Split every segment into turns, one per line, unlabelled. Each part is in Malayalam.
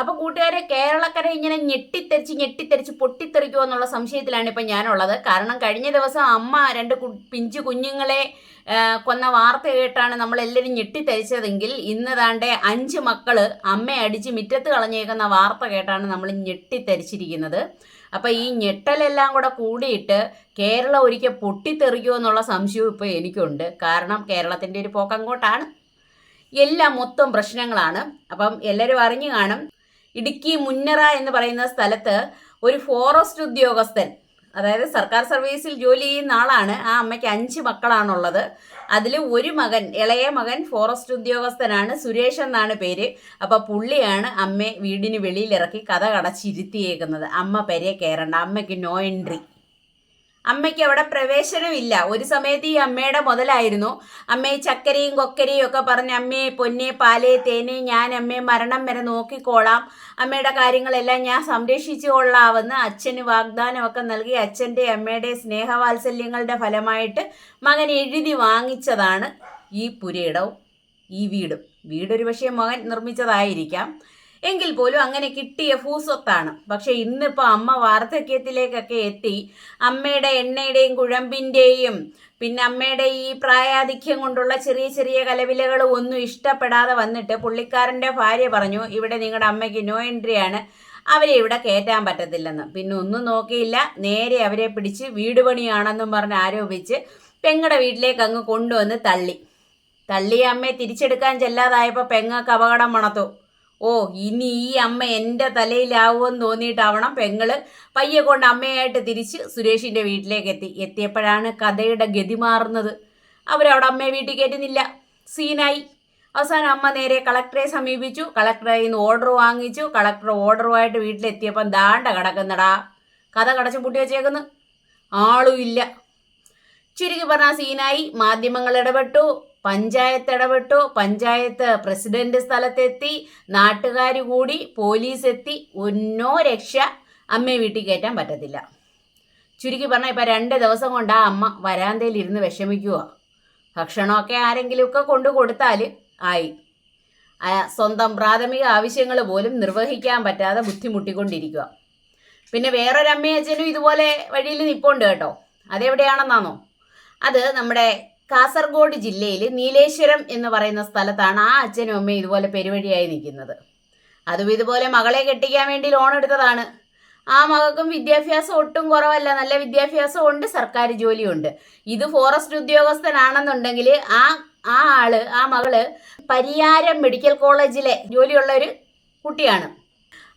അപ്പൊ കൂട്ടുകാരെ കേരളക്കര ഇങ്ങനെ ഞെട്ടിത്തെറിച്ച് ഞെട്ടിത്തെറിച്ച് പൊട്ടിത്തെറിക്കുമോ എന്നുള്ള സംശയത്തിലാണ് ഇപ്പം ഞാനുള്ളത്. കാരണം കഴിഞ്ഞ ദിവസം അമ്മ രണ്ട് പിഞ്ചു കുഞ്ഞുങ്ങളെ കൊന്ന വാർത്ത കേട്ടാണ് നമ്മളെല്ലാവരും ഞെട്ടിത്തെറിച്ചതെങ്കിൽ ഇന്ന് താണ്ടെ അഞ്ച് മക്കൾ അമ്മയെ അടിച്ച് മുറ്റത്ത് കളഞ്ഞേക്കുന്ന വാർത്ത കേട്ടാണ് നമ്മൾ ഞെട്ടിത്തെറിച്ചിരിക്കുന്നത്. അപ്പം ഈ ഞെട്ടലെല്ലാം കൂടെ കൂടിയിട്ട് കേരളം ഒരിക്കൽ പൊട്ടിത്തെറിക്കുമോ എന്നുള്ള സംശയവും ഇപ്പോൾ എനിക്കുണ്ട്. കാരണം കേരളത്തിന്റെ ഒരു പോക്കങ്കോട്ടാണ് എല്ലാം മൊത്തം പ്രശ്നങ്ങളാണ്. അപ്പം എല്ലാവരും അറിഞ്ഞു കാണും. ഇടുക്കി മുന്നറ എന്ന് പറയുന്ന സ്ഥലത്ത് ഒരു ഫോറസ്റ്റ് ഉദ്യോഗസ്ഥൻ അതായത് സർക്കാർ സർവീസിൽ ജോലി ചെയ്യുന്ന ആളാണ്. ആ അമ്മയ്ക്ക് അഞ്ച് മക്കളാണുള്ളത്. അതിൽ ഒരു മകൻ ഇളയ മകൻ ഫോറസ്റ്റ് ഉദ്യോഗസ്ഥനാണ്. സുരേഷ് എന്നാണ് പേര്. അപ്പോൾ പുള്ളിയാണ് അമ്മയെ വീടിന് വെളിയിലിറക്കി കഥ കടച്ചിരുത്തിയേക്കുന്നത്. അമ്മ പെരെ കയറണ്ട അമ്മയ്ക്ക് നോ എൻട്രി അമ്മയ്ക്ക് അവിടെ പ്രവേശനമില്ല. ഒരു സമയത്ത് ഈ അമ്മയുടെ മുതലായിരുന്നു. അമ്മയെ ചക്കരയും കൊക്കരയും ഒക്കെ പറഞ്ഞ് അമ്മയെ പൊന്നെ പാലേ തേനെ ഞാൻ അമ്മയെ മരണം വരെ നോക്കിക്കോളാം. അമ്മയുടെ കാര്യങ്ങളെല്ലാം ഞാൻ സംരക്ഷിച്ചു കൊള്ളാമെന്ന് അച്ഛന് വാഗ്ദാനമൊക്കെ നൽകി അച്ഛന്റെ അമ്മയുടെ സ്നേഹവാത്സല്യങ്ങളുടെ ഫലമായിട്ട് മകൻ എഴുതി വാങ്ങിച്ചതാണ് ഈ പുരയിടവും ഈ വീടും. വീടൊരു പക്ഷേ മകൻ നിർമ്മിച്ചതായിരിക്കാം. എങ്കിൽ പോലും അങ്ങനെ കിട്ടിയ ഭൂസ്വത്താണ്. പക്ഷെ ഇന്നിപ്പോൾ അമ്മ വാർദ്ധക്യത്തിലേക്കൊക്കെ എത്തി. അമ്മയുടെ എണ്ണയുടെയും കുഴമ്പിന്റെയും പിന്നെ അമ്മയുടെ ഈ പ്രായാധിക്യം കൊണ്ടുള്ള ചെറിയ ചെറിയ കലവിലകൾ ഒന്നും ഇഷ്ടപ്പെടാതെ വന്നിട്ട് പുള്ളിക്കാരന്റെ ഭാര്യ പറഞ്ഞു ഇവിടെ നിങ്ങളുടെ അമ്മയ്ക്ക് നോ എൻട്രി ആണ്. അവരെ ഇവിടെ കയറ്റാൻ പറ്റത്തില്ലെന്ന്. പിന്നെ ഒന്നും നോക്കിയില്ല. നേരെ അവരെ പിടിച്ച് വീട് പണിയാണെന്നും പറഞ്ഞ് ആരോപിച്ച് പെങ്ങളുടെ വീട്ടിലേക്ക് അങ്ങ് കൊണ്ടുവന്ന് തള്ളി. തള്ളി അമ്മയെ തിരിച്ചെടുക്കാൻ ചെല്ലാതായപ്പോൾ പെങ്ങൾക്ക് അപകടം മണത്തു. ഓ ഇനി ഈ അമ്മ എന്റെ തലയിലാവുമെന്ന് തോന്നിയിട്ടാവണം പെങ്ങൾ പയ്യെ കൊണ്ട് അമ്മയായിട്ട് തിരിച്ച് സുരേഷിന്റെ വീട്ടിലേക്ക് എത്തി. എത്തിയപ്പോഴാണ് കഥയുടെ ഗതി മാറുന്നത്. അവരവിടെ അമ്മയെ വീട്ടിൽ കയറ്റുന്നില്ല. സീനായി. അവസാനം അമ്മ നേരെ കളക്ടറെ സമീപിച്ചു. കളക്ടറിൽ നിന്ന് ഓർഡർ വാങ്ങിച്ചു. കളക്ടർ ഓർഡറുമായിട്ട് വീട്ടിലെത്തിയപ്പം ദാണ്ട കിടക്കുന്നടാ. കഥ കടച്ചു പൂട്ടി വെച്ചേക്കുന്നു. ആളും ഇല്ല. ചുരുക്കി പറഞ്ഞാൽ സീനായി മാധ്യമങ്ങൾ ഇടപെട്ടു. പഞ്ചായത്ത് ഇടപെട്ടു പഞ്ചായത്ത് പ്രസിഡന്റ് സ്ഥലത്തെത്തി നാട്ടുകാർ കൂടി പോലീസ് എത്തി ഒന്നോ രക്ഷ അമ്മയെ വീട്ടിൽ കയറ്റാൻ പറ്റത്തില്ല. ചുരുക്കി പറഞ്ഞാൽ ഇപ്പം രണ്ട് ദിവസം കൊണ്ട് ആ അമ്മ വരാന്തയിൽ ഇരുന്ന് വിഷമിക്കുക ഭക്ഷണമൊക്കെ ആരെങ്കിലുമൊക്കെ കൊണ്ടു കൊടുത്താൽ ആയി. സ്വന്തം പ്രാഥമിക ആവശ്യങ്ങൾ പോലും നിർവഹിക്കാൻ പറ്റാതെ ബുദ്ധിമുട്ടിക്കൊണ്ടിരിക്കുക പിന്നെ വേറൊരമ്മയച്ഛനും ഇതുപോലെ വഴിയിൽ നിൽപ്പുണ്ട് കേട്ടോ. അതെവിടെയാണെന്നാണോ അത് നമ്മുടെ കാസർഗോഡ് ജില്ലയിൽ നീലേശ്വരം എന്ന് പറയുന്ന സ്ഥലത്താണ് ആ അച്ഛനും അമ്മയും ഇതുപോലെ പെരുവഴിയായി നിൽക്കുന്നത്. അതും ഇതുപോലെ മകളെ കെട്ടിക്കാൻ വേണ്ടി ലോൺ എടുത്തതാണ്. ആ മകൾക്കും വിദ്യാഭ്യാസം ഒട്ടും കുറവല്ല. നല്ല വിദ്യാഭ്യാസം ഉണ്ട് സർക്കാർ ജോലിയുണ്ട്. ഇത് ഫോറസ്റ്റ് ഉദ്യോഗസ്ഥനാണെന്നുണ്ടെങ്കിൽ ആ ആ ആൾ ആ മകൾ പരിയാരം മെഡിക്കൽ കോളേജിലെ ജോലിയുള്ള ഒരു കുട്ടിയാണ്.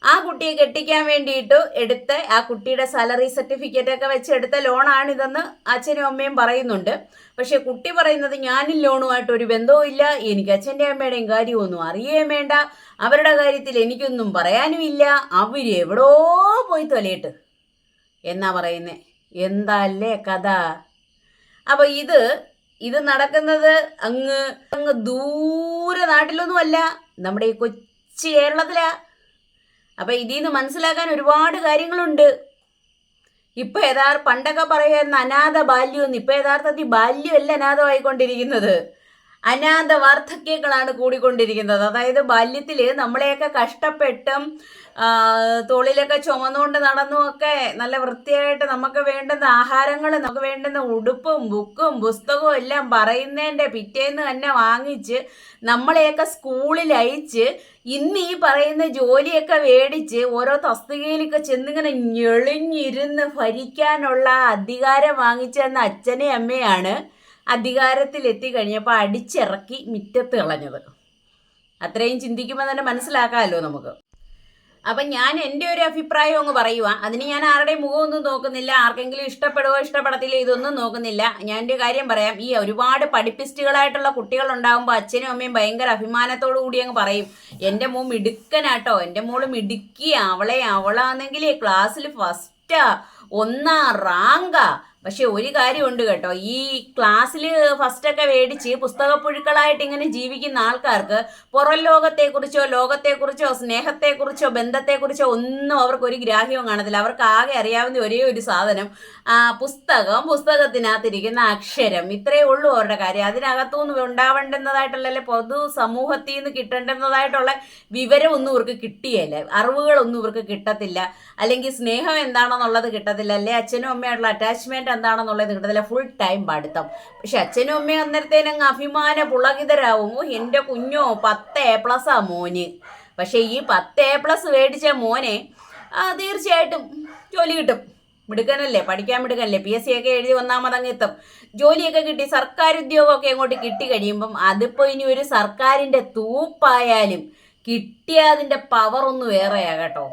ആ കുട്ടിയെ കെട്ടിക്കാൻ വേണ്ടിയിട്ട് എടുത്ത ആ കുട്ടിയുടെ സാലറി സർട്ടിഫിക്കറ്റ് ഒക്കെ വെച്ച് എടുത്ത ലോണാണിതെന്ന് അച്ഛനും അമ്മയും പറയുന്നുണ്ട്. പക്ഷെ കുട്ടി പറയുന്നത് ഞാനും ലോണുമായിട്ട് ഒരു ബന്ധവും ഇല്ല എനിക്ക് അച്ഛന്റെ അമ്മയുടെയും കാര്യമൊന്നും അറിയുകയും വേണ്ട. അവരുടെ കാര്യത്തിൽ എനിക്കൊന്നും പറയാനും ഇല്ല. അവർ എവിടോ പോയി തൊലയിട്ട്. എന്നാ പറയുന്നത് എന്താല്ലേ കഥ? അപ്പോൾ ഇത് ഇത് നടക്കുന്നത് അങ്ങ് അങ്ങ് ദൂരെ നാട്ടിലൊന്നുമല്ല. നമ്മുടെ ഈ കൊച്ചു കേരളത്തിലാ. അപ്പം ഇതിൽ നിന്ന് മനസ്സിലാക്കാൻ ഒരുപാട് കാര്യങ്ങളുണ്ട്. ഇപ്പൊ യഥാർത്ഥ പണ്ടൊക്കെ പറയുന്ന അനാഥ ബാല്യം എന്ന് ഇപ്പൊ യഥാർത്ഥത്തിൽ ബാല്യമല്ല അനാഥമായിക്കൊണ്ടിരിക്കുന്നത്. അനാഥ വാർദ്ധക്യങ്ങളാണ് കൂടിക്കൊണ്ടിരിക്കുന്നത്. അതായത് ബാല്യത്തിൽ നമ്മളെയൊക്കെ കഷ്ടപ്പെട്ടും തോളിലൊക്കെ ചുമന്നുകൊണ്ട് നടന്നുമൊക്കെ നല്ല വൃത്തിയായിട്ട് നമുക്ക് വേണ്ടുന്ന ആഹാരങ്ങൾ നമുക്ക് വേണ്ടുന്ന ഉടുപ്പും ബുക്കും പുസ്തകവും എല്ലാം പറയുന്നതിന്റെ പിറ്റേന്ന് തന്നെ വാങ്ങിച്ച് നമ്മളെയൊക്കെ സ്കൂളിൽ അയച്ച് ഇന്ന് ഈ പറയുന്ന ജോലിയൊക്കെ മേടിച്ച് ഓരോ തസ്തികയിലൊക്കെ ചെന്നിങ്ങനെ ഞെളിഞ്ഞിരുന്ന് ഭരിക്കാനുള്ള അധികാരം വാങ്ങിച്ചെന്ന അച്ഛനെ അമ്മയാണ് അധികാരത്തിലെത്തി കഴിഞ്ഞപ്പോൾ അടിച്ചിറക്കി മിറ്റത്ത് കളഞ്ഞത്. അത്രയും ചിന്തിക്കുമ്പോൾ തന്നെ മനസ്സിലാക്കാമല്ലോ നമുക്ക്. അപ്പം ഞാൻ എന്റെ ഒരു അഭിപ്രായം അങ്ങ് പറയുവാ. അതിന് ഞാൻ ആരുടെയും മുഖമൊന്നും നോക്കുന്നില്ല. ആർക്കെങ്കിലും ഇഷ്ടപ്പെടുവോ ഇഷ്ടപ്പെടത്തില്ല ഇതൊന്നും നോക്കുന്നില്ല. ഞാൻ എന്റെ കാര്യം പറയാം. ഈ ഒരുപാട് പഠിപ്പിസ്റ്റുകളായിട്ടുള്ള കുട്ടികൾ ഉണ്ടാകുമ്പോൾ അച്ഛനും അമ്മയും ഭയങ്കര അഭിമാനത്തോടു കൂടി അങ്ങ് പറയും. എന്റെ മോൻ മിടുക്കനാട്ടോ. എന്റെ മോൾ മിടുക്കി. അവളെ അവളാണെങ്കിൽ ക്ലാസ്സിൽ ഫസ്റ്റാ ഒന്നാ റാങ്കാ. പക്ഷെ ഒരു കാര്യമുണ്ട് കേട്ടോ. ഈ ക്ലാസ്സിൽ ഫസ്റ്റൊക്കെ മേടിച്ച് പുസ്തകപ്പുഴുക്കളായിട്ട് ഇങ്ങനെ ജീവിക്കുന്ന ആൾക്കാർക്ക് പുറം ലോകത്തെക്കുറിച്ചോ ലോകത്തെക്കുറിച്ചോ സ്നേഹത്തെക്കുറിച്ചോ ബന്ധത്തെക്കുറിച്ചോ ഒന്നും അവർക്ക് ഒരു ഗ്രാഹ്യവും കാണത്തില്ല. അവർക്ക് ആകെ അറിയാവുന്ന ഒരേ ഒരു സാധനം പുസ്തകം. പുസ്തകത്തിനകത്തിരിക്കുന്ന അക്ഷരം. ഇത്രയേ ഉള്ളൂ അവരുടെ കാര്യം. അതിനകത്തുനിന്ന് ഉണ്ടാവേണ്ടുന്നതായിട്ടുള്ള പൊതു സമൂഹത്തിൽ നിന്ന് കിട്ടേണ്ടുന്നതായിട്ടുള്ള വിവരമൊന്നും ഇവർക്ക് കിട്ടിയല്ല അറിവുകളൊന്നും ഇവർക്ക് കിട്ടത്തില്ല. അല്ലെങ്കിൽ സ്നേഹം എന്താണെന്നുള്ളത് കിട്ടത്തില്ല. അല്ലെ? അച്ഛനും അമ്മയായിട്ടുള്ള അറ്റാച്ച്മെന്റ് എന്താണെന്നുള്ളത് കിട്ടത്തില്ല ഫുൾ ടൈം പഠിത്തം. പക്ഷെ അച്ഛനും അമ്മയും അന്നേരത്തേനങ്ങ് അഭിമാന പുളകിതരാവും "ഓ, എന്റെ കുഞ്ഞോ പത്ത് എ പ്ലസ്സാ മോന്. പക്ഷേ ഈ പത്ത് എ പ്ലസ് മേടിച്ച മോനെ തീർച്ചയായിട്ടും ജോലി കിട്ടും. മിടുക്കനല്ലേ പഠിക്കാൻ മിടുക്കനല്ലേ. പി എസ് സി ഒക്കെ എഴുതി ഒന്നാമതങ്ങ് എത്തും. ജോലിയൊക്കെ കിട്ടി സർക്കാർ ഉദ്യോഗമൊക്കെ അങ്ങോട്ട് കിട്ടി കഴിയുമ്പം അതിപ്പോൾ ഇനി ഒരു സർക്കാരിന്റെ തൂപ്പായാലും കിട്ടിയതിന്റെ പവർ ഒന്ന് വേറെയാ കേട്ടോ.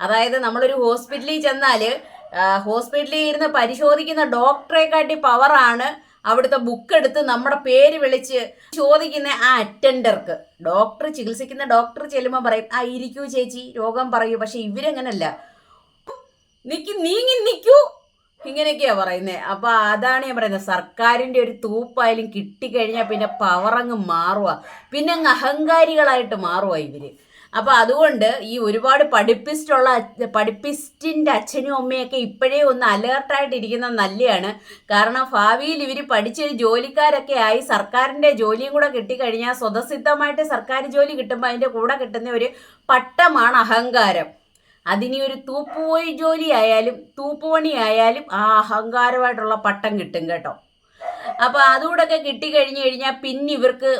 അതായത് നമ്മളൊരു ഹോസ്പിറ്റലിൽ ചെന്നാൽ ഹോസ്പിറ്റലിൽ ഇരുന്ന് പരിശോധിക്കുന്ന ഡോക്ടറെ കാട്ടി പവറാണ് അവിടുത്തെ ബുക്ക് എടുത്ത് നമ്മുടെ പേര് വിളിച്ച് ചോദിക്കുന്ന ആ അറ്റൻഡർക്ക് ഡോക്ടർ ചികിത്സിക്കുന്ന ഡോക്ടർ ചെല്ലുമ്പോൾ പറയും ആ ഇരിക്കൂ ചേച്ചി രോഗം പറയൂ. പക്ഷെ ഇവരങ്ങനല്ല. നിക്ക് നീങ്ങി നിൽക്കൂ ഇങ്ങനെയൊക്കെയാ പറയുന്നത് അപ്പൊ അതാണ് ഞാൻ പറയുന്നത്. സർക്കാരിന്റെ ഒരു തൂപ്പായാലും കിട്ടിക്കഴിഞ്ഞാൽ പിന്നെ പവറങ്ങ് മാറുക പിന്നെ അങ്ങ് അഹങ്കാരികളായിട്ട് മാറുക ഇവർ. അപ്പൊ അതുകൊണ്ട് ഈ ഒരുപാട് പഠിപ്പിസ്റ്റുള്ള പഠിപ്പിസ്റ്റിന്റെ അച്ഛനും അമ്മയൊക്കെ ഇപ്പോഴേ ഒന്ന് അലേർട്ടായിട്ടിരിക്കുന്നത് നല്ലതാണ് കാരണം ഭാവിയിൽ ഇവർ പഠിച്ച ജോലിക്കാരൊക്കെ ആയി സർക്കാരിന്റെ ജോലിയും കൂടെ കിട്ടിക്കഴിഞ്ഞാൽ സ്വതസിദ്ധമായിട്ട് സർക്കാർ ജോലി കിട്ടുമ്പോൾ അതിന്റെ കൂടെ കിട്ടുന്ന ഒരു പട്ടമാണ് അഹങ്കാരം. അതിനി ഒരു തൂപ്പുപോയി ജോലി ആയാലും തൂപ്പുപണി ആയാലും ആ അഹങ്കാരമായിട്ടുള്ള പട്ടം കിട്ടും കേട്ടോ. അപ്പൊ അതുകൂടൊക്കെ കിട്ടിക്കഴിഞ്ഞു കഴിഞ്ഞാൽ പിന്നെ ഇവർക്ക്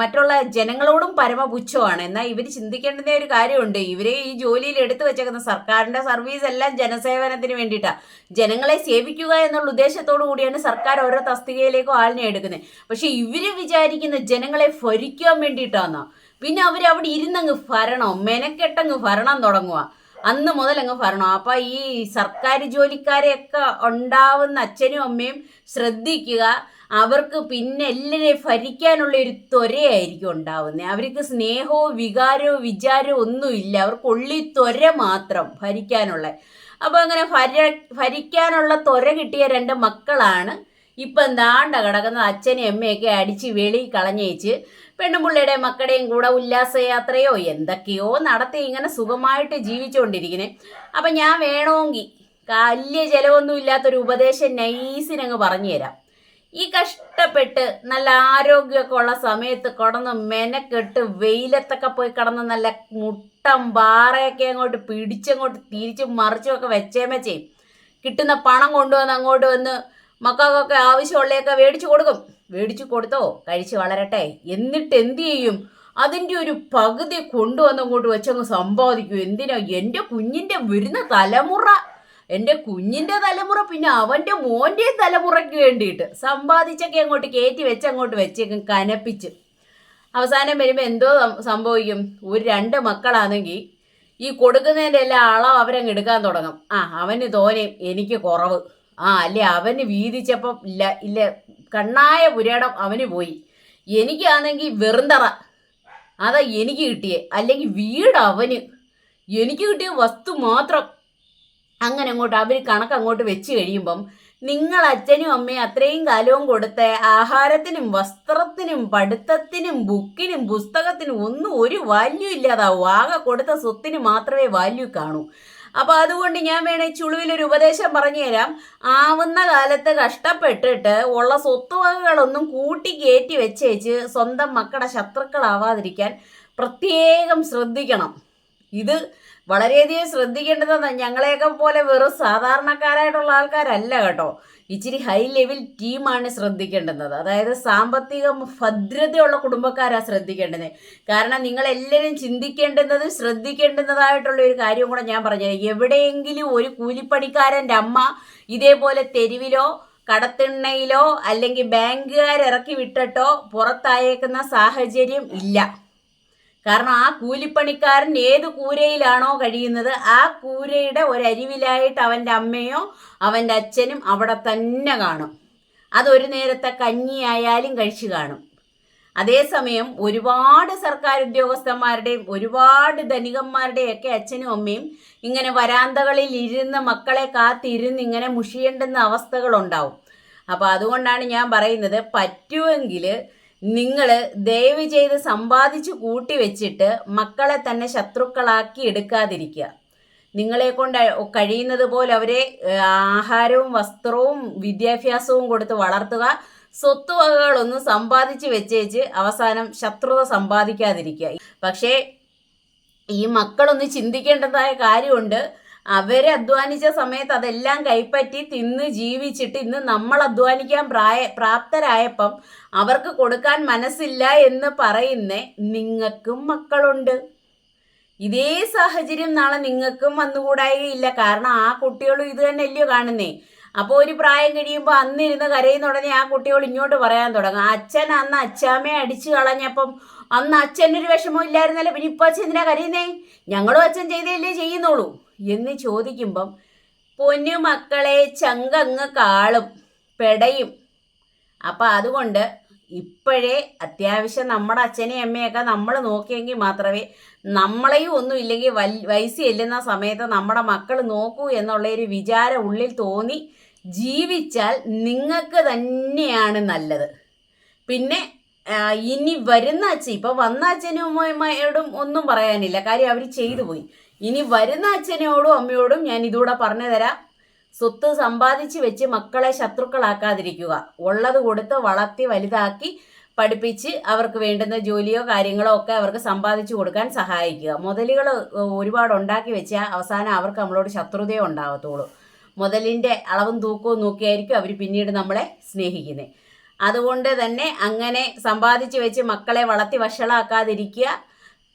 മറ്റുള്ള ജനങ്ങളോടും പരമപുച്ഛമാണ്. എന്നാൽ ഇവർ ചിന്തിക്കേണ്ടുന്ന ഒരു കാര്യമുണ്ട്. ഇവരെ ഈ ജോലിയിൽ എടുത്തു വെച്ചേക്കുന്ന സർക്കാരിന്റെ സർവീസ് എല്ലാം ജനസേവനത്തിന് വേണ്ടിയിട്ടാണ് ജനങ്ങളെ സേവിക്കുക എന്നുള്ള ഉദ്ദേശത്തോടു കൂടിയാണ് സർക്കാർ ഓരോ തസ്തികയിലേക്കും ആളിനെ എടുക്കുന്നത്. പക്ഷെ ഇവർ വിചാരിക്കുന്ന ജനങ്ങളെ ഭരിക്കാൻ വേണ്ടിയിട്ടാന്നാ? പിന്നെ അവർ അവിടെ ഇരുന്നങ്ങ് ഭരണം മെനക്കെട്ടങ്ങ് ഭരണം തുടങ്ങുക അന്ന് മുതൽ അങ്ങ് ഭരണം അപ്പൊ ഈ സർക്കാർ ജോലിക്കാരെയൊക്കെ ഉണ്ടാവുന്ന അച്ഛനും അമ്മയും ശ്രദ്ധിക്കുക. അവർക്ക് പിന്നെ എല്ലാവരെയും ഭരിക്കാനുള്ള ഒരു ത്വരയായിരിക്കും ഉണ്ടാവുന്നത് അവർക്ക് സ്നേഹവും വികാരവും വിചാരവും ഒന്നുമില്ല. അവർക്ക് ഉള്ളി ത്വര മാത്രം ഭരിക്കാനുള്ള. അപ്പൊ അങ്ങനെ ഭര ഭരിക്കാനുള്ള ത്വര കിട്ടിയ രണ്ട് മക്കളാണ്. ഇപ്പം എന്താണ്ട കിടക്കുന്നത്? അച്ഛനെയും അമ്മയൊക്കെ അടിച്ച് വെളി കളഞ്ഞേച്ച് പെണ്ണുപിള്ളയുടെ മക്കളുടെയും കൂടെ ഉല്ലാസയാത്രയോ എന്തൊക്കെയോ നടത്തി ഇങ്ങനെ സുഖമായിട്ട് ജീവിച്ചുകൊണ്ടിരിക്കുന്നത് അപ്പം ഞാൻ വേണമെങ്കിൽ വലിയ ജലമൊന്നും ഇല്ലാത്തൊരു ഉപദേശം നൈസിനങ്ങ് പറഞ്ഞു തരാം ഈ കഷ്ടപ്പെട്ട് നല്ല ആരോഗ്യമൊക്കെ ഉള്ള സമയത്ത് കിടന്ന് മെനക്കെട്ട് വെയിലത്തൊക്കെ പോയി കിടന്ന് നല്ല മുട്ടം പാറയൊക്കെ അങ്ങോട്ട് പിടിച്ചങ്ങോട്ട് തിരിച്ചും മറിച്ചും ഒക്കെ വെച്ചേമച്ചേ കിട്ടുന്ന പണം കൊണ്ടുവന്ന് അങ്ങോട്ട് വന്ന് മക്കൾക്കൊക്കെ ആവശ്യമുള്ളതൊക്കെ മേടിച്ചു കൊടുക്കും. മേടിച്ചു കൊടുത്തോ? കഴിച്ച് വളരട്ടെ. എന്നിട്ട് എന്ത് ചെയ്യും? അതിന്റെ ഒരു പകുതി കൊണ്ടുവന്നങ്ങോട്ട് വെച്ചങ്ങ് സമ്പാദിക്കും. എന്തിനാ? എന്റെ കുഞ്ഞിന്റെ വരുന്ന തലമുറ. എന്റെ കുഞ്ഞിന്റെ തലമുറ പിന്നെ അവന്റെ മോന്റെ തലമുറയ്ക്ക് വേണ്ടിയിട്ട് സമ്പാദിച്ചൊക്കെ അങ്ങോട്ട് കയറ്റി വെച്ച് അങ്ങോട്ട് വെച്ചേക്കും കനപ്പിച്ച്. അവസാനം വരുമ്പോൾ എന്തോ സംഭവിക്കും. ഒരു രണ്ട് മക്കളാണെങ്കിൽ ഈ കൊടുക്കുന്നതിന്റെ എല്ലാ അളവ് അവരങ്ങ് എടുക്കാൻ തുടങ്ങും. ആ അവന് തോനെയും എനിക്ക് കുറവ്. ആ അല്ലേ? അവന് വീതിച്ചപ്പം ഇല്ല ഇല്ല കണ്ണായ പുരേടം അവന് പോയി. എനിക്കാണെങ്കിൽ വെറുന്തറ അതാ എനിക്ക് കിട്ടിയേ. അല്ലെങ്കിൽ വീട് അവന്. എനിക്ക് കിട്ടിയ വസ്തു മാത്രം. അങ്ങനെ അങ്ങോട്ട് അവർ കണക്ക് അങ്ങോട്ട് വെച്ച് കഴിയുമ്പം നിങ്ങൾ അച്ഛനും അമ്മയും അത്രയും കാലവും കൊടുത്ത ആഹാരത്തിനും വസ്ത്രത്തിനും പഠിത്തത്തിനും ബുക്കിനും പുസ്തകത്തിനും ഒന്നും ഒരു വാല്യൂ ഇല്ലാതാവും ആകെ കൊടുത്ത സ്വത്തിന് മാത്രമേ വാല്യൂ കാണൂ. അപ്പൊ അതുകൊണ്ട് ഞാൻ വേണേ ചുളുവിലൊരു ഉപദേശം പറഞ്ഞു തരാം. ആവുന്ന കാലത്ത് കഷ്ടപ്പെട്ടിട്ട് ഉള്ള സ്വത്തുവകകളൊന്നും കൂട്ടി കയറ്റി വെച്ചേച്ച് സ്വന്തം മക്കളുടെ ശത്രുക്കളാവാതിരിക്കാൻ പ്രത്യേകം ശ്രദ്ധിക്കണം. ഇത് വളരെയധികം ശ്രദ്ധിക്കേണ്ടതെന്ന് ഞങ്ങളെയൊക്കെ പോലെ വെറും സാധാരണക്കാരായിട്ടുള്ള ആൾക്കാരല്ല കേട്ടോ. ഇച്ചിരി ഹൈ ലെവൽ ടീമാണ് ശ്രദ്ധിക്കേണ്ടുന്നത്. അതായത് സാമ്പത്തിക ഭദ്രതയുള്ള കുടുംബക്കാരാണ് ശ്രദ്ധിക്കേണ്ടത് കാരണം നിങ്ങൾ എല്ലാവരും ചിന്തിക്കേണ്ടുന്നത് ശ്രദ്ധിക്കേണ്ടുന്നതായിട്ടുള്ള ഒരു കാര്യം കൂടെ ഞാൻ പറഞ്ഞു എവിടെയെങ്കിലും ഒരു കൂലിപ്പണിക്കാരന്റെ അമ്മ ഇതേപോലെ തെരുവിലോ കടത്തിണ്ണയിലോ അല്ലെങ്കിൽ ബാങ്കുകാർ ഇറക്കി വിട്ടിട്ടോ പുറത്തായേക്കുന്ന സാഹചര്യം ഇല്ല. കാരണം ആ കൂലിപ്പണിക്കാരൻ ഏത് കൂരയിലാണോ കഴിയുന്നത് ആ കൂരയുടെ ഒരരിവിലായിട്ട് അവന്റെ അമ്മയോ അവന്റെ അച്ഛനും അവിടെ തന്നെ കാണും. അതൊരു നേരത്തെ കഞ്ഞിയായാലും കഴിച്ചു കാണും. അതേസമയം ഒരുപാട് സർക്കാർ ഉദ്യോഗസ്ഥന്മാരുടെയും ഒരുപാട് ധനികന്മാരുടെയും ഒക്കെ അച്ഛനും അമ്മയും ഇങ്ങനെ വരാന്തകളിൽ ഇരുന്ന് മക്കളെ കാത്തിരുന്ന് ഇങ്ങനെ മുഷിയേണ്ടുന്ന അവസ്ഥകളുണ്ടാവും. അപ്പോൾ അതുകൊണ്ടാണ് ഞാൻ പറയുന്നത് പറ്റുമെങ്കിൽ നിങ്ങൾ ദയവ് ചെയ്ത് സമ്പാദിച്ച് കൂട്ടി വെച്ചിട്ട് മക്കളെ തന്നെ ശത്രുക്കളാക്കി എടുക്കാതിരിക്കുക. നിങ്ങളെ കൊണ്ട് കഴിയുന്നത് പോലെ അവരെ ആഹാരവും വസ്ത്രവും വിദ്യാഭ്യാസവും കൊടുത്ത് വളർത്തുക. സ്വത്തുവകകളൊന്നും സമ്പാദിച്ച് വെച്ചേച്ച് അവസാനം ശത്രുത സമ്പാദിക്കാതിരിക്കുക. പക്ഷേ ഈ മക്കളൊന്ന് ചിന്തിക്കേണ്ടതായ കാര്യമുണ്ട്. അവരെ അധ്വാനിച്ച സമയത്ത് അതെല്ലാം കൈപ്പറ്റി തിന്ന് ജീവിച്ചിട്ട് ഇന്ന് നമ്മൾ അധ്വാനിക്കാൻ പ്രായ പ്രാപ്തരായപ്പം അവർക്ക് കൊടുക്കാൻ മനസ്സില്ല എന്ന് പറയുന്ന നിങ്ങൾക്കും മക്കളുണ്ട്. ഇതേ സാഹചര്യം നാളെ നിങ്ങൾക്കും വന്നുകൂടായികയില്ല. കാരണം ആ കുട്ടികളും ഇത് തന്നെ അല്ലയോ കാണുന്നേ. അപ്പോൾ ഒരു പ്രായം കഴിയുമ്പോൾ അന്നിരുന്ന് കരയുന്ന ഉടനെ ആ കുട്ടികൾ ഇങ്ങോട്ട് പറയാൻ തുടങ്ങും. അച്ഛൻ അന്ന് അച്ചാമ്മയെ അടിച്ചു കളഞ്ഞപ്പം അന്ന് അച്ഛനൊരു വിഷമം ഇല്ലായിരുന്നല്ലോ. പിന്നെ ഇപ്പം അച്ഛൻ എന്തിനാ കരയുന്നേ? ഞങ്ങളും അച്ഛൻ ചെയ്തല്ലേ ചെയ്യുന്നുള്ളൂ എന്ന് ചോദിക്കുമ്പം പൊന്നു മക്കളെ ചങ്കങ്ങ് കാളും പെടയും. അപ്പം അതുകൊണ്ട് ഇപ്പോഴേ അത്യാവശ്യം നമ്മുടെ അച്ഛനെയും അമ്മയൊക്കെ നമ്മൾ നോക്കിയെങ്കിൽ മാത്രമേ നമ്മളെയും ഒന്നും ഇല്ലെങ്കിൽ വൽ വയസ്സ് ചെല്ലുന്ന സമയത്ത് നമ്മുടെ മക്കൾ നോക്കൂ എന്നുള്ള ഒരു വിചാരം ഉള്ളിൽ തോന്നി ജീവിച്ചാൽ നിങ്ങൾക്ക് തന്നെയാണ് നല്ലത്. പിന്നെ ഇനി വരുന്ന അച്ഛൻ ഇപ്പൊ വന്ന അച്ഛനും അമ്മയോടും ഒന്നും പറയാനില്ല. കാര്യം അവർ ചെയ്തു പോയി. ഇനി വരുന്ന അച്ഛനോടും അമ്മയോടും ഞാൻ ഇതുകൂടെ പറഞ്ഞു തരാം. സ്വത്ത് സമ്പാദിച്ച് വെച്ച് മക്കളെ ശത്രുക്കളാക്കാതിരിക്കുക. ഉള്ളത് കൊടുത്ത് വളർത്തി വലുതാക്കി പഠിപ്പിച്ച് അവർക്ക് വേണ്ടുന്ന ജോലിയോ കാര്യങ്ങളോ ഒക്കെ അവർക്ക് സമ്പാദിച്ചു കൊടുക്കാൻ സഹായിക്കുക. മുതലുകൾ ഒരുപാട് ഉണ്ടാക്കി വെച്ചാൽ അവസാനം അവർക്ക് നമ്മളോട് ശത്രുതയോ ഉണ്ടാകത്തുള്ളൂ മുതലിന്റെ അളവും തൂക്കവും നോക്കിയായിരിക്കും അവർ പിന്നീട് നമ്മളെ സ്നേഹിക്കുന്നത് അതുകൊണ്ട് തന്നെ അങ്ങനെ സമ്പാദിച്ച് വെച്ച് മക്കളെ വളർത്തി വഷളാക്കാതിരിക്കുക.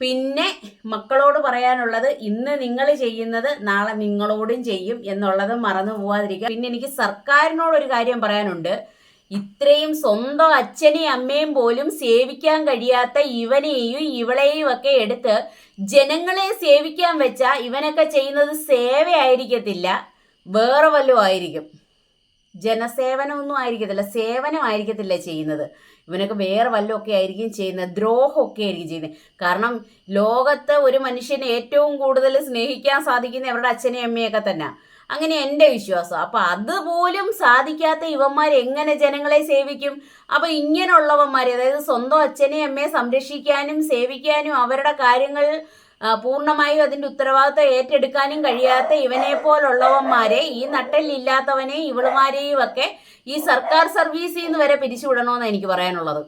പിന്നെ മക്കളോട് പറയാനുള്ളത് ഇന്ന് നിങ്ങൾ ചെയ്യുന്നത് നാളെ നിങ്ങളോടും ചെയ്യും എന്നുള്ളത് മറന്നു പോവാതിരിക്കുക. പിന്നെ എനിക്ക് സർക്കാരിനോടൊരു കാര്യം പറയാനുണ്ട്. ഇത്രയും സ്വന്തം അച്ഛനെയും അമ്മയും പോലും സേവിക്കാൻ കഴിയാത്ത ഇവനെയും ഇവളെയും ഒക്കെ എടുത്ത് ജനങ്ങളെ സേവിക്കാൻ വെച്ചാൽ ഇവനൊക്കെ ചെയ്യുന്നത് സേവയായിരിക്കത്തില്ല. വേറെ വല്ലതും ആയിരിക്കും. ജനസേവനമൊന്നും ആയിരിക്കത്തില്ല സേവനമായിരിക്കത്തില്ല ചെയ്യുന്നത്? ഇവനൊക്കെ വേറെ വല്ലതൊക്കെ ആയിരിക്കും ചെയ്യുന്നത് ദ്രോഹമൊക്കെ ആയിരിക്കും ചെയ്യുന്നത്. കാരണം ലോകത്ത് ഒരു മനുഷ്യനെ ഏറ്റവും കൂടുതൽ സ്നേഹിക്കാൻ സാധിക്കുന്ന അവരുടെ അച്ഛനെയും അമ്മയൊക്കെ തന്നെ. അങ്ങനെ എന്റെ വിശ്വാസം. അപ്പം അതുപോലും സാധിക്കാത്ത ഇവന്മാർ എങ്ങനെ ജനങ്ങളെ സേവിക്കും? അപ്പം ഇങ്ങനെയുള്ളവന്മാർ അതായത് സ്വന്തം അച്ഛനെയും അമ്മയെ സംരക്ഷിക്കാനും സേവിക്കാനും അവരുടെ കാര്യങ്ങൾ പൂർണമായും അതിന്റെ ഉത്തരവാദിത്തം ഏറ്റെടുക്കാനും കഴിയാത്ത ഇവനെ പോലുള്ളവന്മാരെ ഈ നട്ടലില്ലാത്തവനെ ഇവളുമാരെയും ഒക്കെ ഈ സർക്കാർ സർവീസിൽ നിന്ന് വരെ പിരിച്ചുവിടണമെന്ന് എനിക്ക് പറയാനുള്ളത്.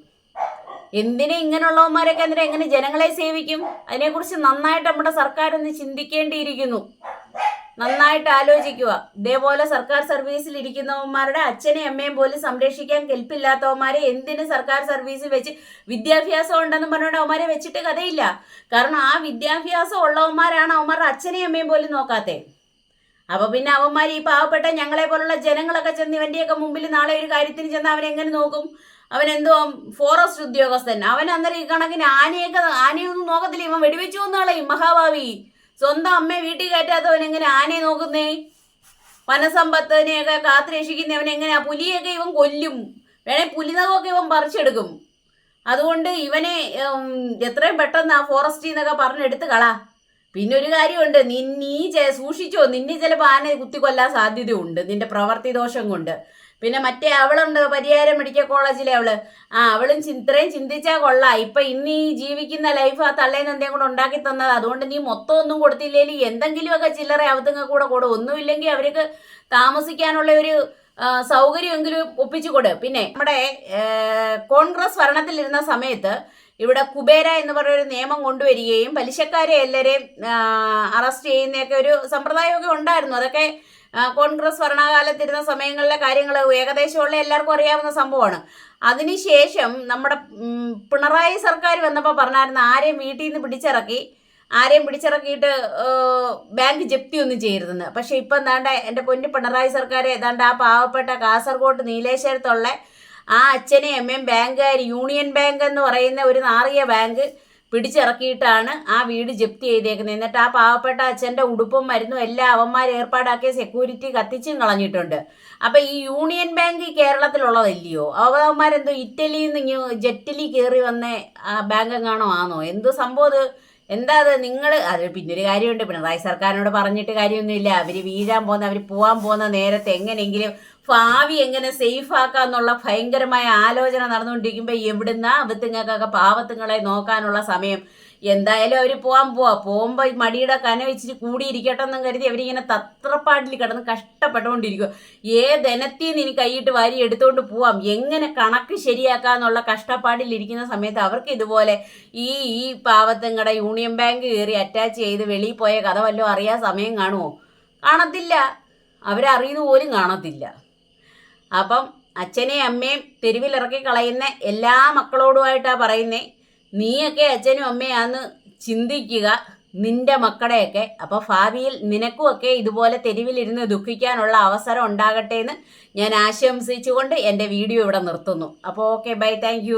എന്തിനെ ഇങ്ങനെയുള്ളവന്മാരൊക്കെ എന്തിനാ എങ്ങനെ ജനങ്ങളെ സേവിക്കും? അതിനെക്കുറിച്ച് നന്നായിട്ട് നമ്മുടെ സർക്കാർ ഒന്ന് ചിന്തിക്കേണ്ടിയിരിക്കുന്നു. നന്നായിട്ട് ആലോചിക്കുക. ഇതേപോലെ സർക്കാർ സർവീസിൽ ഇരിക്കുന്നവന്മാരുടെ അച്ഛനെയും അമ്മയും പോലും സംരക്ഷിക്കാൻ കെൽപ്പില്ലാത്തവന്മാരെ എന്തിന് സർക്കാർ സർവീസിൽ വെച്ച് വിദ്യാഭ്യാസം ഉണ്ടെന്ന് പറഞ്ഞുകൊണ്ട് അവന്മാരെ വെച്ചിട്ട് കഥയില്ല. കാരണം ആ വിദ്യാഭ്യാസം ഉള്ളവന്മാരാണ് അവന്മാരുടെ അച്ഛനെയും അമ്മയും പോലും നോക്കാത്തേ. അപ്പൊ പിന്നെ അവന്മാർ ഈ പാവപ്പെട്ട ഞങ്ങളെ പോലുള്ള ജനങ്ങളൊക്കെ ചെന്ന് ഇവന്റെയൊക്കെ മുമ്പിൽ നാളെ ഒരു കാര്യത്തിന് ചെന്ന് അവനെങ്ങനെ നോക്കും? അവൻ എന്തോ ഫോറസ്റ്റ് ഉദ്യോഗസ്ഥൻ. അവൻ അന്നേരം ഈ കണക്കിന് ആനയൊക്കെ ആനയൊന്നും നോക്കത്തില്ല. ഇവൻ വെടിവെച്ചു കൊന്നുകളയും മഹാഭാവി. സ്വന്തം അമ്മയെ വീട്ടിൽ കയറ്റാത്തവൻ എങ്ങനെ ആനയെ നോക്കുന്നേ? വനസമ്പത്തിനെയൊക്കെ കാത്തുരക്ഷിക്കുന്നവൻ എങ്ങനെയാ പുലിയൊക്കെ ഇവൻ കൊല്ലും? വേണേ പുലിനകമൊക്കെ ഇവൻ പറിച്ചെടുക്കും. അതുകൊണ്ട് ഇവനെ എത്രയും പെട്ടെന്ന് ആ ഫോറസ്റ്റിൽ നിന്നൊക്കെ പറഞ്ഞെടുത്ത് കളാ. പിന്നെ ഒരു കാര്യമുണ്ട് നീ നീ ചെ- സൂക്ഷിച്ചോ നിന്നെ ചിലപ്പോൾ ആന കുത്തിക്കൊല്ലാൻ സാധ്യതയുണ്ട് നിന്റെ പ്രവർത്തി ദോഷം കൊണ്ട്. പിന്നെ മറ്റേ അവളുണ്ട് പരിയാരം മെഡിക്കൽ കോളേജിലെ അവൾ. ആ അവളും ഇത്രയും ചിന്തിച്ചാൽ കൊള്ളാം. ഇപ്പൊ ഇന്ന് ഈ ജീവിക്കുന്ന ലൈഫ് ആ തള്ളേന്ന് എന്തെങ്കിലും കൂടെ ഉണ്ടാക്കി തന്നത് അതുകൊണ്ട് നീ മൊത്തം ഒന്നും കൊടുത്തില്ലെങ്കിൽ എന്തെങ്കിലുമൊക്കെ ചില്ലറ അവതങ്ങ കൂടെ കൊടു. ഒന്നുമില്ലെങ്കിൽ അവർക്ക് താമസിക്കാനുള്ള ഒരു സൗകര്യമെങ്കിലും ഒപ്പിച്ചു കൊടു. പിന്നെ നമ്മുടെ കോൺഗ്രസ് ഭരണത്തിലിരുന്ന സമയത്ത് ഇവിടെ കുബേര എന്ന് പറയുന്ന ഒരു നിയമം കൊണ്ടുവരികയും പലിശക്കാരെ എല്ലാവരെയും അറസ്റ്റ് ചെയ്യുന്നതൊക്കെ ഒരു സമ്പ്രദായമൊക്കെ ഉണ്ടായിരുന്നു. അതൊക്കെ കോൺഗ്രസ് ഭരണകാലത്തിരുന്ന സമയങ്ങളിലെ കാര്യങ്ങൾ ഏകദേശമുള്ള എല്ലാവർക്കും അറിയാവുന്ന സംഭവമാണ്. അതിനുശേഷം നമ്മുടെ പിണറായി സർക്കാർ വന്നപ്പോൾ പറഞ്ഞായിരുന്നു ആരെയും വീട്ടിൽ നിന്ന് പിടിച്ചിറക്കി ആരെയും പിടിച്ചിറക്കിയിട്ട് ബാങ്ക് ജപ്തി ഒന്നും ചെയ്യരുതെന്ന്. പക്ഷെ ഇപ്പം എന്താണ്ട് എന്റെ പൊന്നു പിണറായി സർക്കാർ ഏതാണ്ട് ആ പാവപ്പെട്ട കാസർഗോഡ് നീലേശ്വരത്തുള്ള ആ അച്ഛനെയും അമ്മയും ബാങ്കുകാർ യൂണിയൻ ബാങ്ക് എന്ന് പറയുന്ന ഒരു നാറിയ ബാങ്ക് പിടിച്ചിറക്കിയിട്ടാണ് ആ വീട് ജപ്തി ചെയ്തേക്കുന്നത്. എന്നിട്ട് ആ പാവപ്പെട്ട അച്ഛന്റെ ഉടുപ്പും മരുന്നും എല്ലാം അവന്മാർ ഏർപ്പാടാക്കിയ സെക്യൂരിറ്റി കത്തിച്ചും കളഞ്ഞിട്ടുണ്ട്. അപ്പം ഈ യൂണിയൻ ബാങ്ക് കേരളത്തിലുള്ളതല്ലയോ? അവന്മാരെന്തോ ഇറ്റലിയിൽ നിന്ന് ജെറ്റലി കയറി വന്ന ബാങ്ക് എങ്ങാണോ ആണോ എന്തോ സംഭവം എന്താ അത്? നിങ്ങൾ അത് പിന്നെ ഒരു കാര്യമുണ്ട്. പിണറായി സർക്കാരിനോട് പറഞ്ഞിട്ട് കാര്യമൊന്നുമില്ല. അവർ വീഴാൻ പോകുന്ന അവർ പോകാൻ പോകുന്ന നേരത്തെ എങ്ങനെയെങ്കിലും ഭാവി എങ്ങനെ സേഫ് ആക്കാന്നുള്ള ഭയങ്കരമായ ആലോചന നടന്നുകൊണ്ടിരിക്കുമ്പോൾ എവിടുന്ന അവത്തുങ്ങൾക്കൊക്കെ പാവത്തുങ്ങളെ നോക്കാനുള്ള സമയം? എന്തായാലും അവർ പോകാൻ പോവാ. പോകുമ്പോൾ മടിയുടെ കന വെച്ചിട്ട് കൂടിയിരിക്കട്ടെ എന്നും കരുതി അവരിങ്ങനെ തത്രപ്പാട്ടിൽ കിടന്ന് കഷ്ടപ്പെട്ടുകൊണ്ടിരിക്കും ഏതെനത്തിൽ നിന്ന് ഇനി കൈയിട്ട് വാരി എടുത്തുകൊണ്ട് പോവാം? എങ്ങനെ കണക്ക് ശരിയാക്കാന്നുള്ള കഷ്ടപ്പാടിലിരിക്കുന്ന സമയത്ത് അവർക്ക് ഇതുപോലെ ഈ ഈ പാവത്തുങ്ങളുടെ യൂണിയൻ ബാങ്ക് കയറി അറ്റാച്ച് ചെയ്ത് വെളിയിൽ പോയ കഥ വല്ലതും അറിയാൻ സമയം കാണുമോ കാണത്തില്ല. അവരറിയുന്ന പോലും കാണത്തില്ല. അപ്പം അച്ഛനെയും അമ്മയും തെരുവിലിറക്കി കളയുന്ന എല്ലാ മക്കളോടുമായിട്ടാണ് പറയുന്നത് നീയൊക്കെ അച്ഛനും അമ്മയാന്ന് ചിന്തിക്കുക നിന്റെ മക്കളെയൊക്കെ. അപ്പോൾ ഭാവിയിൽ നിനക്കുമൊക്കെ ഇതുപോലെ തെരുവിലിരുന്ന് ദുഃഖിക്കാനുള്ള അവസരം ഉണ്ടാകട്ടെ എന്ന് ഞാൻ ആശംസിച്ചുകൊണ്ട് എന്റെ വീഡിയോ ഇവിടെ നിർത്തുന്നു. അപ്പോൾ ഓക്കെ ബൈ താങ്ക്